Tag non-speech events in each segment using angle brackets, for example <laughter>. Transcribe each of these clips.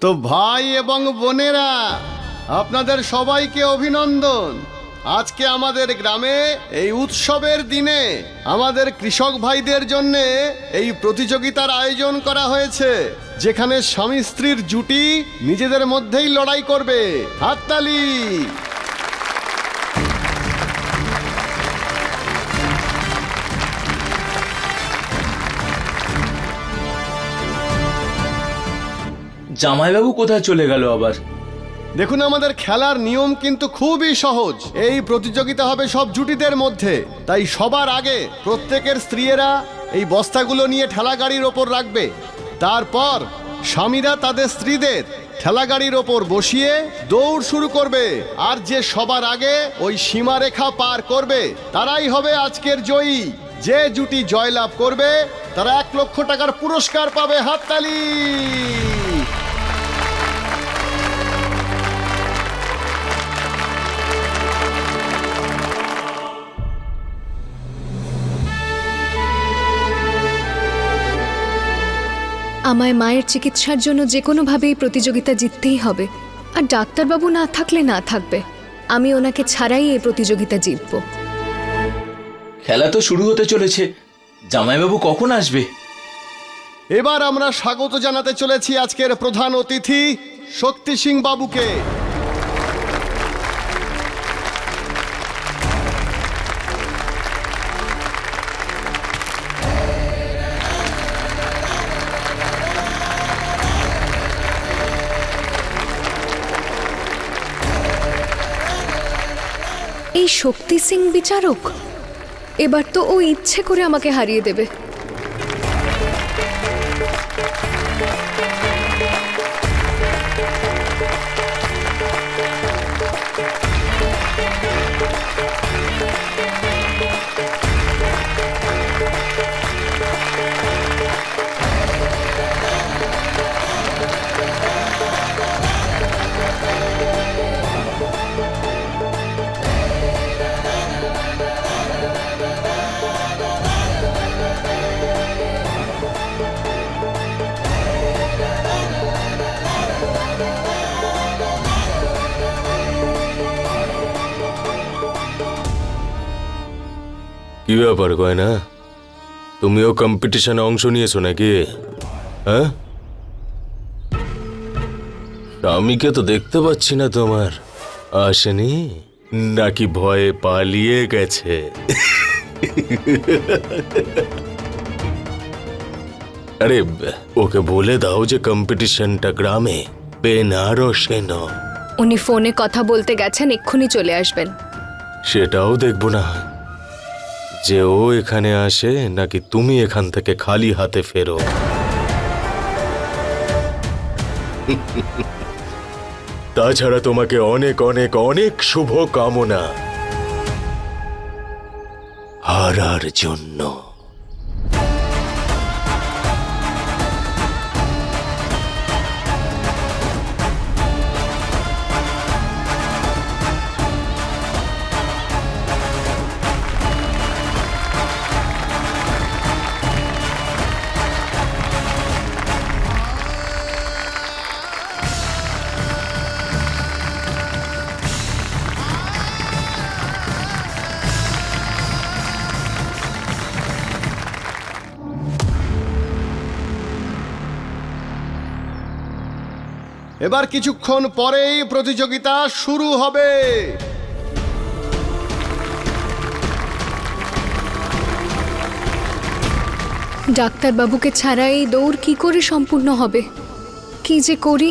তো ভাই এবং বোনেরা, আপনাদের সবাইকে অভিনন্দন। আজকে আমাদের গ্রামে এই উৎসবের দিনে আমাদের কৃষক ভাইদের জন্য এই প্রতিযোগিতার আয়োজন করা হয়েছে, যেখানে স্বামী স্ত্রীর জুটি নিজেদের মধ্যেই লড়াই করবে। হাততালি! জামাইবাবু কোথায় চলে গেল আবার? দেখুন আমাদের খেলার নিয়ম কিন্তু খুবই সহজ। এই প্রতিযোগিতা হবে সব জুটিদের মধ্যে। তাই সবার আগে প্রত্যেকের স্ত্রীয়েরা এই বস্তাগুলো নিয়ে ঠেলা গাড়ির ওপর রাখবে। তারপর স্বামীরা তাদের স্ত্রীদের ঠেলা গাড়ির ওপর বসিয়ে দৌড় শুরু করবে। আর যে সবার আগে ওই সীমারেখা পার করবে, তারাই হবে আজকের জয়ী। যে জুটি জয়লাভ করবে, তারা এক লক্ষ টাকার পুরস্কার পাবে। হাততালি! আমায় মায়ের চিকিৎসার জন্য যে কোনোভাবেই এই প্রতিযোগিতা জিততেই হবে। আর ডাক্তারবাবু না থাকলে না থাকবে। আমি ওনাকে ছাড়াই এই প্রতিযোগিতা জিতব। খেলা তো শুরু হতে চলেছে। জামাইবাবু কখন আসবে? এবার আমরা স্বাগত জানাতে চলেছি আজকের প্রধান অতিথি শক্তি সিং বাবুকে। এই শক্তি সিং বিচারক? এবার তো ও ইচ্ছে করে আমাকে হারিয়ে দেবে। কি ব্যাপার গয়না? তুমিও কম্পিটিশনে অংশ নিয়েছো নাকি? হ্যাঁ? স্বামীকে তো দেখতে পাচ্ছি না তোমার। আসেনি? নাকি ভয়ে পালিয়ে গেছে? আরে ওকে বলে দাও যে কম্পিটিশনটা গ্রামে বেনারসে নয়। উনি ফোনে কথা বলতে গেছেন এক্ষুনি চলে আসবেন। সেটাও দেখব না। যে ও এখানে আসে নাকি তুমি এখান থেকে খালি হাতে ফেরো? <laughs> তাছাড়া তোমাকে অনেক অনেক অনেক শুভ কামনা হারার জন্য। এবার কিছুক্ষণ পরেই প্রতিযোগিতা শুরু হবে। ডাক্তারবাবুকে ছাড়া এই দৌড় কি করে সম্পূর্ণ হবে? কি যে করি?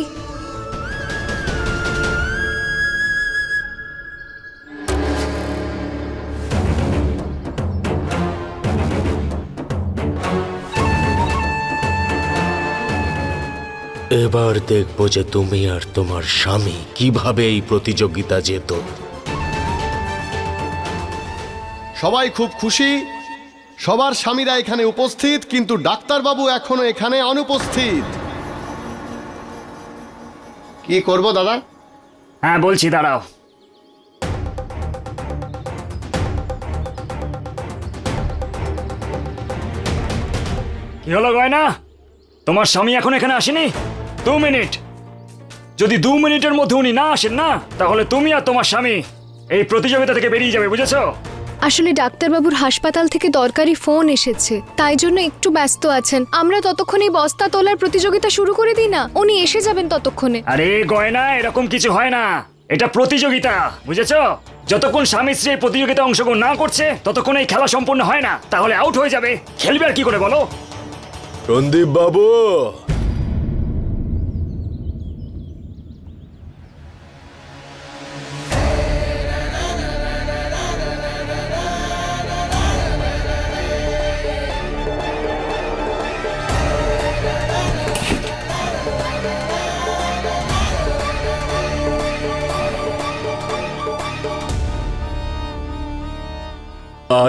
এবার দেখব যে তুমি আর তোমার স্বামী কীভাবে এই প্রতিযোগিতা যেত সবাই খুব খুশি? সবার স্বামীরা এখানে উপস্থিত কিন্তু ডাক্তারবাবু এখনও এখানে অনুপস্থিত। কি করব দাদা? হ্যাঁ বলছি দাঁড়াও। কি হলো গয়না? তোমার স্বামী এখন এখানে আসেনি? দু মিনিট। যদি দু মিনিটের মধ্যে উনি না আসেন না তাহলে তুমি আর তোমার স্বামী এই প্রতিযোগিতা থেকে বেরিয়ে যাবে বুঝেছ? আসলে ডাক্তারবাবুর হাসপাতাল থেকে দরকারি ফোন এসেছে তাই জন্য একটু ব্যস্ত আছেন। আমরা ততক্ষণে বস্তা তোলার প্রতিযোগিতা শুরু করে দিই না উনি এসে যাবেন ততক্ষণে। আরে গয়না এরকম কিছু হয় না। এটা প্রতিযোগিতা বুঝেছ? যতক্ষণ স্বামী স্ত্রী এই প্রতিযোগিতা অংশগ্রহণ না করছে ততক্ষণ এই খেলা সম্পূর্ণ হয় না তাহলে আউট হয়ে যাবে। খেলবে আর কি করে বলো? সন্দীপ বাবু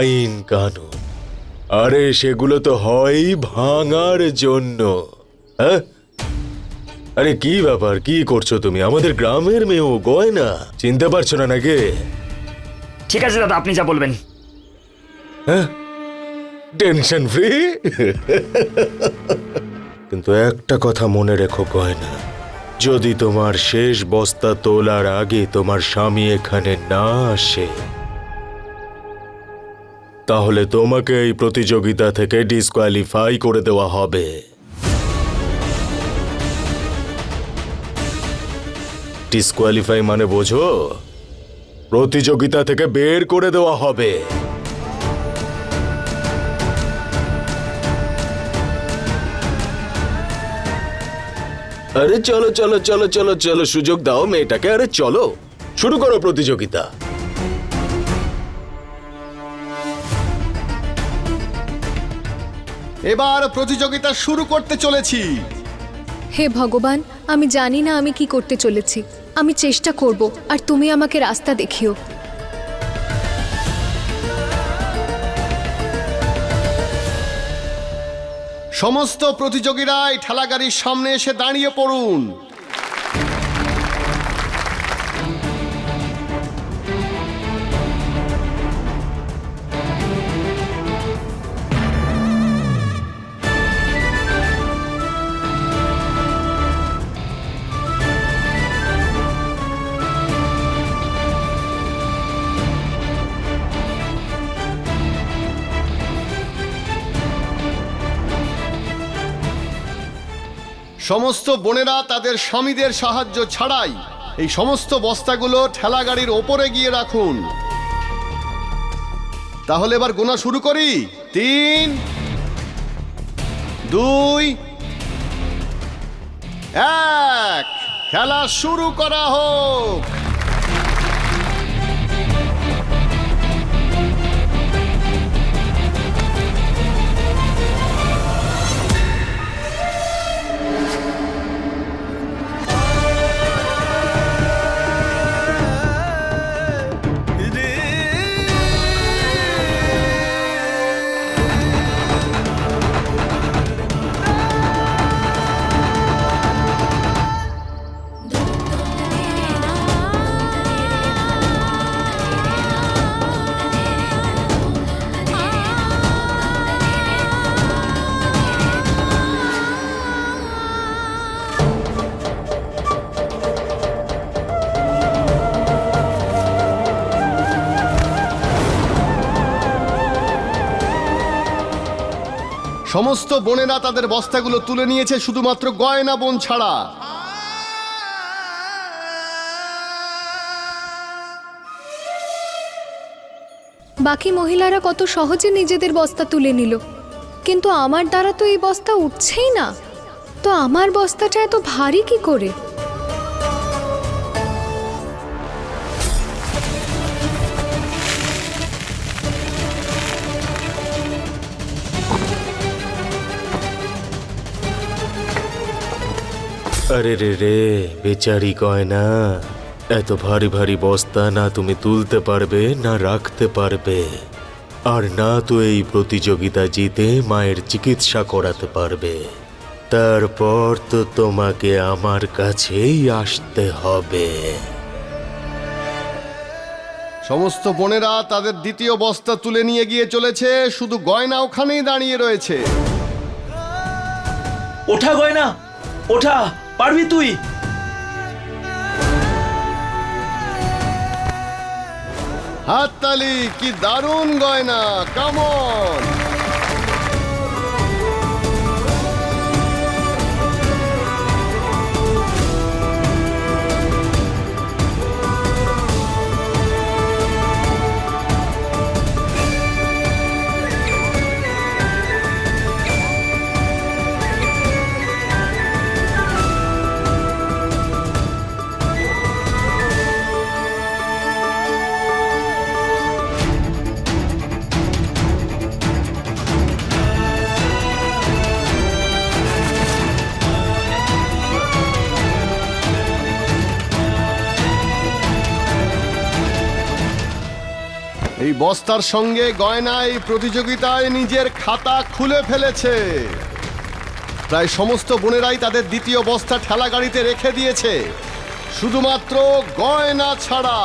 আইন কানুন। আরে সেগুলো তো হয় ভাঙার জন্য। হ্যাঁ? আরে কি ব্যাপার? কি করছ তুমি? আমাদের গ্রামের মেয়েও গয়না। চিনতে পারছ না নাকি? ঠিক আছে দাদা আপনি যা বলবেন। হ্যাঁ? Tension free? কিন্তু একটা কথা মনে রেখো গয়না। যদি তোমার শেষ বস্তা তোলার আগে তোমার স্বামী এখানে না আসে তাহলে তোমাকে এই প্রতিযোগিতা থেকে ডিসকোয়ালিফাই করে দেওয়া হবে। ডিসকোয়ালিফাই মানে বোঝো? প্রতিযোগিতা থেকে বের করে দেওয়া হবে। আরে চলো চলো চলো চলো চলো, সুযোগ দাও মেয়েটাকে, আরে চলো, শুরু করো প্রতিযোগিতা। এবার প্রতিযোগিতা শুরু করতে চলেছি। হে ভগবান আমি জানি না আমি কি করতে চলেছি। আমি চেষ্টা করব আর তুমি আমাকে রাস্তা দেখিও। সমস্ত প্রতিযোগীরাই ঠেলাগাড়ির সামনে এসে দাঁড়িয়ে পড়ুন। সমস্ত বোনেরা তাদের স্বামীদের সাহায্য ছাড়াই এই সমস্ত বস্তাগুলো ঠেলা গাড়ির ওপরে গিয়ে রাখুন। তাহলে এবার গোনা শুরু করি। তিন, দুই, এক। খেলা শুরু করা হোক। সমস্ত বোনেরা তাদের বস্তাগুলো তুলে নিয়েছে শুধুমাত্র গয়না বোন ছাড়া। বাকি মহিলারা কত সহজে নিজেদের বস্তা তুলে নিল। কিন্তু আমার দ্বারা তো এই বস্তা উঠছেই না। তো আমার বস্তাটা এত ভারী কি করে? আরে রে রে বেচারি গয়না। এত ভারী ভারী বস্তা না তুমি তুলতে পারবে না রাখতে পারবে। আর না তো এই প্রতিযোগিতা জিতে মায়ের চিকিৎসা করাতে পারবে। তারপর তো তোমাকে আমার কাছেই আসতে হবে। সমস্ত বোনেরা তাদের দ্বিতীয় বস্তা তুলে নিয়ে গিয়ে চলেছে শুধু গয়না ওখানেই দাঁড়িয়ে রয়েছে। ওঠা গয়না ওঠা। পারবি তুই? হাততালি কি দারুণ গয়না কামন বস্তার সঙ্গে গয়নায়, প্রতিযোগিতায় নিজের খাতা খুলে ফেলেছে। প্রায় সমস্ত বোনেরাই তাদের দ্বিতীয় বস্তা ঠেলা গাড়িতে রেখে দিয়েছে। শুধুমাত্র গয়না ছাড়া।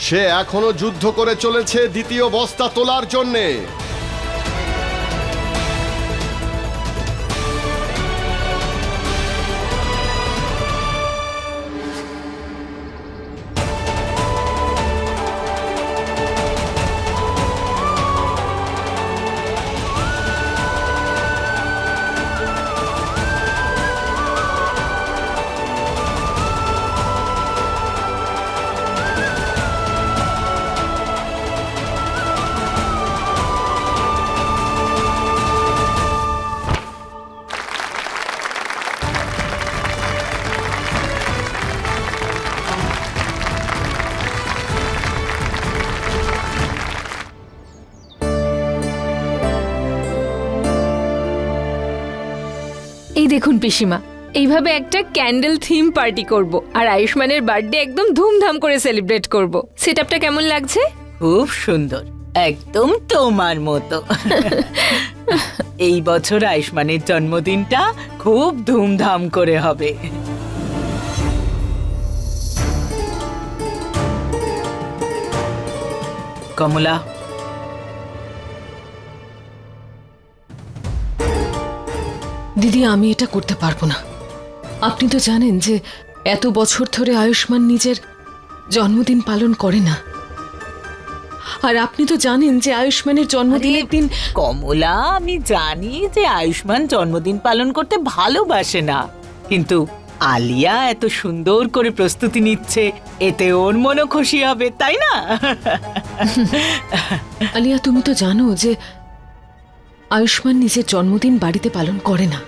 সে এখনও যুদ্ধ করে চলেছে দ্বিতীয় বস্তা তোলার জন্যে। পিসিমা এইভাবে একটা ক্যান্ডেল থিম পার্টি করব আর আয়ুষ্মানের বার্থডে একদম ধুমধাম করে সেলিব্রেট করব। সেটআপটা কেমন লাগছে? খুব সুন্দর একদম তোমার মতো। <laughs> এই বছর আয়ুষ্মানের জন্মদিনটা খুব ধুমধাম করে হবে। কমলা দিদি আমি এটা করতে পারব না। আপনি তো জানেন যে এত বছর ধরে আয়ুষ্মান নিজের জন্মদিন পালন করে না। আর আপনি তো জানেন যে আয়ুষ্মানের জন্মদিনের দিন কমলা আমি জানি যে আয়ুষ্মান জন্মদিন পালন করতে ভালোবাসে না। কিন্তু আলিয়া এত সুন্দর করে প্রস্তুতি নিচ্ছে এতে ওর মনও খুশি হবে তাই না? আলিয়া তুমি তো জানো যে আয়ুষ্মান নিজের জন্মদিন বাড়িতে পালন করে না।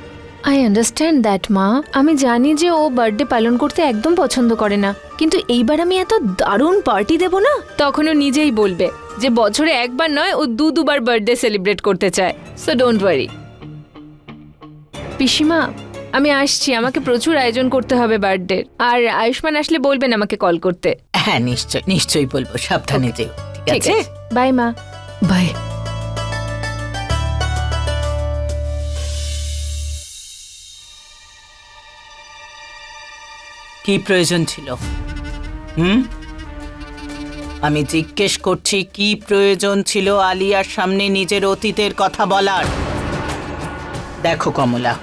আই আন্ডারস্ট্যান্ড দ্যাট মা। আমি জানি যে ও বার্থডে পালন করতে একদম পছন্দ করে না। কিন্তু এইবার আমি এত দারুণ পার্টি দেব না? তখন ও নিজেই বলবে যে বছরে একবার নয় ও দু দুবার বার্থডে সেলিব্রেট করতে চায়। সো ডোন্ট ওয়ারি পিসিমা আমি আসছি। আমাকে প্রচুর আয়োজন করতে হবে বার্থডে আর আয়ুষ্মান আসলে বলবেন আমাকে কল করতে। হ্যাঁ নিশ্চয় নিশ্চয়ই বলব। সাবধানে যেও। ঠিক আছে? বাই মা। বাই কি প্রয়োজন ছিল? হুম? আমি জিজ্ঞেস করছি, কি প্রয়োজন ছিল আলিয়ার সামনে নিজের অতীতের কথা বলার? দেখো কমলা,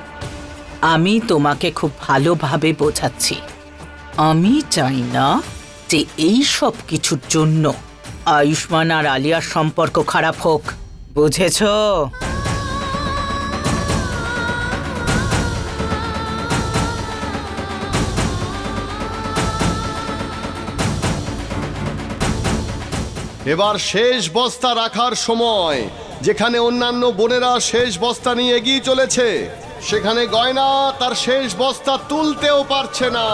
আমি তোমাকে খুব ভালোভাবে বোঝাচ্ছি। আমি চাই না যে এই সব কিছুর জন্য আয়ুষ্মান আর আলিয়ার সম্পর্ক খারাপ হোক। বুঝেছ? এবার শেষ বস্তা রাখার সময়, যেখানে অন্যান্য বোনেরা শেষ বস্তা নিয়ে এগিয়ে চলেছে, সেখানে গয়না তার শেষ বস্তা তুলতেও পারছে না।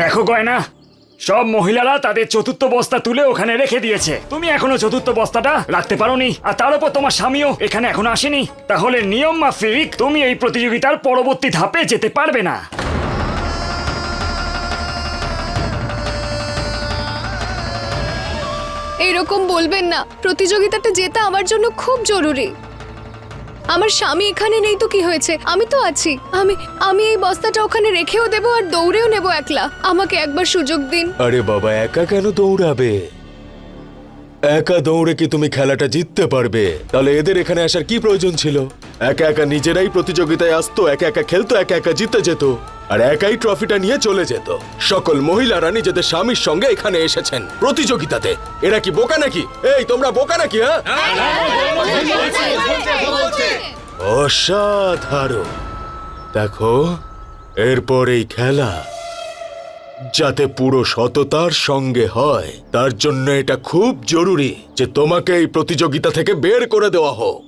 দেখো গয়না, সব মহিলারা তাদের চতুর্থ বস্তা তুলে ওখানে রেখে দিয়েছে। তুমি এখনও চতুর্থ বস্তাটা রাখতে পারোনি, আর তার উপর তোমার স্বামীও এখানে এখনও আসেনি। তাহলে নিয়ম মাফিক তুমি এই প্রতিযোগিতার পরবর্তী ধাপে যেতে পারবে না। এরকম বলবেন না প্রতিযোগিতাটা জেতা আমার জন্য খুব জরুরি। আমার স্বামী এখানে নেই তো কি হয়েছে? আমি তো আছি। আমি আমি এই বস্তাটা ওখানে রেখেও দেবো আর দৌড়েও নেব একলা। আমাকে একবার সুযোগ দিন। আরে বাবা, একা কেন দৌড়াবে? একা দৌড়ে কি তুমি খেলাটা জিততে পারবে? তাহলে এদের এখানে আসার কি প্রয়োজন ছিল? একা একা নিজেরাই প্রতিযোগিতায় আসতো, একা একা খেলতো, একা একা জিতে যেত, আর একাই ট্রফিটা নিয়ে চলে যেত। সকল মহিলারা নিজেদের স্বামীর সঙ্গে এখানে এসেছেন প্রতিযোগিতাতে। এরা কি বোকা নাকি? এই, তোমরা বোকা নাকি হ্যাঁ? অসাধারণ। দেখো, এরপর এই খেলা। যাতে পুরো সততার সঙ্গে হয়। তার জন্য এটা খুব জরুরি যে তোমাকে এই প্রতিযোগিতা থেকে বের করে দেওয়া হোক।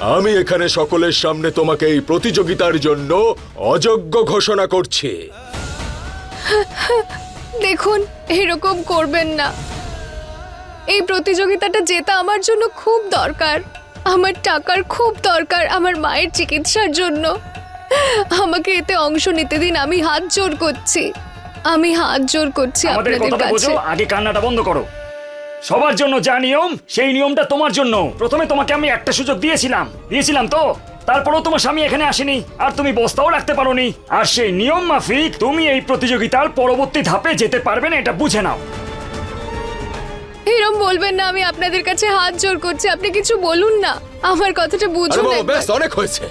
আমি এখানে সকলের সামনে তোমাকে এই প্রতিযোগিতার জন্য অযোগ্য ঘোষণা করছি। দেখুন, এরকম করবেন না। এই প্রতিযোগিতাটা জেতা আমার জন্য খুব দরকার। আমার টাকার খুব দরকার আমার মায়ের চিকিৎসার জন্য। আমাকে এতে অংশ নিতে দিন আমি হাত জোর করছি। আমি হাত জোর করছি আমাদের আপনাদের কথাটা বোঝো কাছে। আগে কান্নাটা বন্ধ করো। সবার জন্য যা নিয়ম সেই নিয়মটা তোমার জন্য। প্রথমে তোমাকে আমি একটা সুযোগ দিয়েছিলাম। দিয়েছিলাম তো? তারপরেও তোমার স্বামী এখানে আসেনি। আর তুমি বস্তাও রাখতে পারোনি। আর সেই নিয়ম মাফিক তুমি এই প্রতিযোগিতার পরবর্তী ধাপে যেতে পারবে না এটা বুঝে নাও। এরম বলবেন না আমি আপনাদের কাছে হাত জোর করছি। আপনি কিছু বলুন না। আমার কথাটা আরে বুঝুন বাবা একবার। ব্যাস অনেক হয়েছে।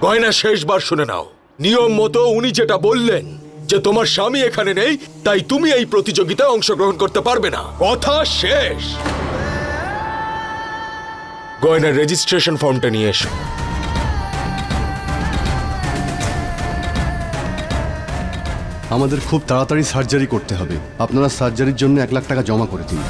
গয়না শেষবার শুনে নাও। নিয়ম মতো উনি যেটা বললেন যে তোমার স্বামী এখানে নেই, তাই তুমি এই প্রতিযোগিতায় অংশগ্রহণ করতে পারবে না। কথা শেষ। গয়নার রেজিস্ট্রেশন ফর্মটা নিয়ে এসো। আমাদের খুব তাড়াতাড়ি সার্জারি করতে হবে। আপনারা সার্জারির জন্য এক লাখ টাকা জমা করে দিন।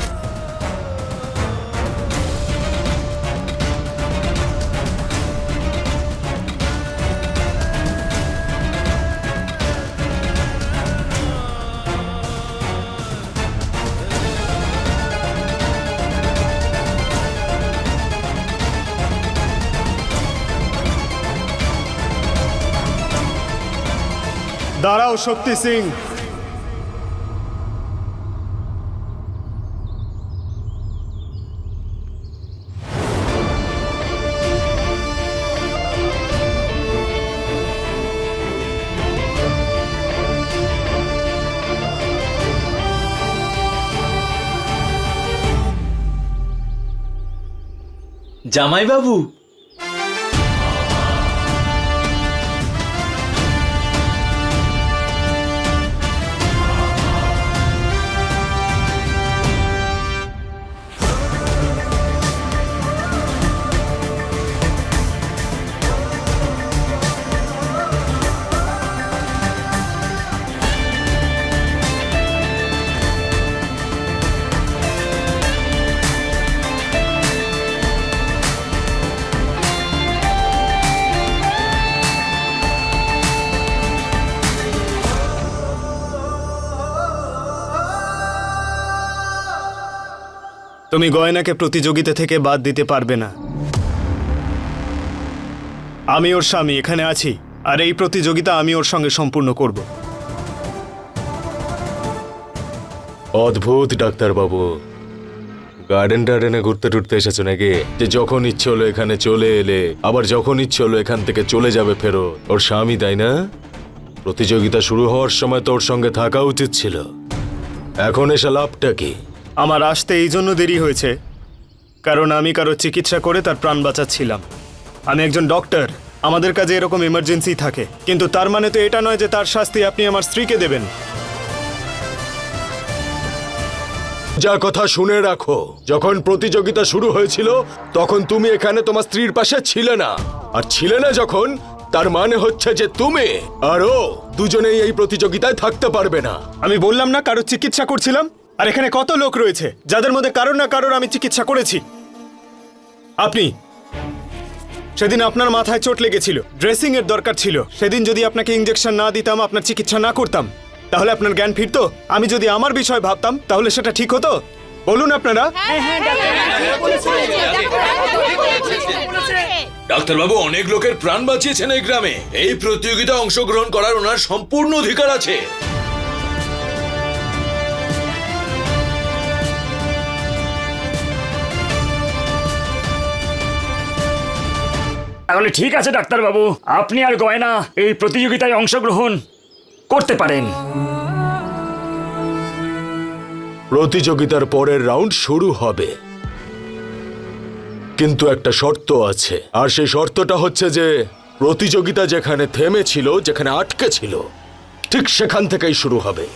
দাঁড়াও শক্তি সিং। জামাইবাবু তুমি গয়নাকে প্রতিযোগিতা থেকে বাদ দিতে পারবে না। আমি ওর স্বামী, এখানে আছি। আর এই প্রতিযোগিতা আমি ওর সঙ্গে সম্পূর্ণ করব। অদ্ভুত, ডাক্তারবাবু। গার্ডেন টার্ডেনে ঘুরতে টুরতে এসেছ নাকি? যে যখন ইচ্ছে হলো এখানে চলে এলে, আবার যখন ইচ্ছে হলো এখান থেকে চলে যাবে ফেরত। ওর স্বামী, তাই না? প্রতিযোগিতা শুরু হওয়ার সময় তোর সঙ্গে থাকা উচিত ছিল। এখন এসে লাভটা কি? আমার আসতে এই জন্য দেরি হয়েছে কারণ আমি কারও চিকিৎসা করে তার প্রাণ বাঁচাচ্ছিলাম। আমি একজন ডক্টর আমাদের কাজে এরকম এমার্জেন্সি থাকে কিন্তু তার মানে তো এটা নয় যে তার শাস্তি আপনি আমার স্ত্রীকে দেবেন। যা কথা শুনে রাখো যখন প্রতিযোগিতা শুরু হয়েছিল তখন তুমি এখানে তোমার স্ত্রীর পাশে ছিলে না। আর ছিলে না যখন তার মানে হচ্ছে যে তুমি আর ও দুজনেই এই প্রতিযোগিতায় থাকতে পারবে না। আমি বললাম না কারোর চিকিৎসা করছিলাম? আর এখানে কত লোক রয়েছে, যাদের মধ্যে কারোর না কারোর আমি চিকিৎসা করেছি? আপনি, সেদিন আপনার মাথায় চোট লেগেছিল ড্রেসিং এর দরকার ছিল, সেদিন যদি আপনাকে ইঞ্জেকশন না দিতাম, আপনার চিকিৎসা না করতাম, তাহলে আপনার জ্ঞান ফিরতো? আমি যদি আমার বিষয় ভাবতাম, তাহলে সেটা ঠিক হতো? বলুন আপনারা। ডাক্তারবাবু অনেক লোকের প্রাণ বাঁচিয়েছেন এই গ্রামে। এই প্রতিযোগিতায় অংশগ্রহণ করার ওনার সম্পূর্ণ অধিকার আছে। তাহলে ঠিক আছে, ডাক্তারবাবু। আপনি আর গয়না এই প্রতিযোগিতায় অংশগ্রহণ করতে পারেন। প্রতিযোগিতার পরের রাউন্ড শুরু হবে। কিন্তু একটা শর্ত আছে। আর সেই শর্তটা হচ্ছে যে, প্রতিযোগিতা যেখানে থেমেছিল, যেখানে আটকে ছিল, ঠিক সেখান থেকেই শুরু হবে।